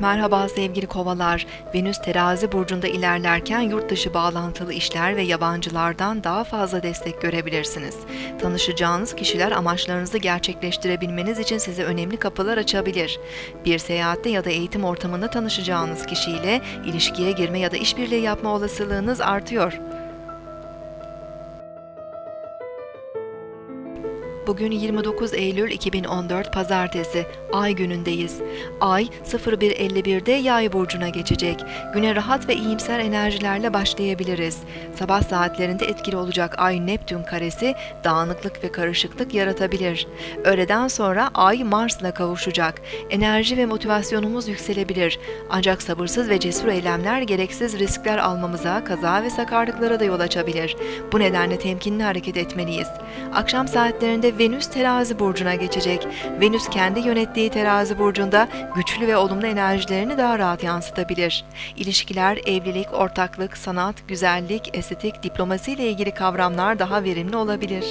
Merhaba sevgili kovalar. Venüs terazi burcunda ilerlerken yurt dışı bağlantılı işler ve yabancılardan daha fazla destek görebilirsiniz. Tanışacağınız kişiler amaçlarınızı gerçekleştirebilmeniz için size önemli kapılar açabilir. Bir seyahatte ya da eğitim ortamında tanışacağınız kişiyle ilişkiye girme ya da işbirliği yapma olasılığınız artıyor. Bugün 29 Eylül 2014 Pazartesi, Ay günündeyiz. Ay 01.51'de Yay burcuna geçecek. Güne rahat ve iyimser enerjilerle başlayabiliriz. Sabah saatlerinde etkili olacak Ay Neptün karesi dağınıklık ve karışıklık yaratabilir. Öğleden sonra Ay Mars'la kavuşacak. Enerji ve motivasyonumuz yükselebilir. Ancak sabırsız ve cesur eylemler gereksiz riskler almamıza, kaza ve sakarlıklara da yol açabilir. Bu nedenle temkinli hareket etmeliyiz. Akşam saatlerinde Venüs terazi burcuna geçecek. Venüs kendi yönettiği terazi burcunda güçlü ve olumlu enerjilerini daha rahat yansıtabilir. İlişkiler, evlilik, ortaklık, sanat, güzellik, estetik, diplomasi ile ilgili kavramlar daha verimli olabilir.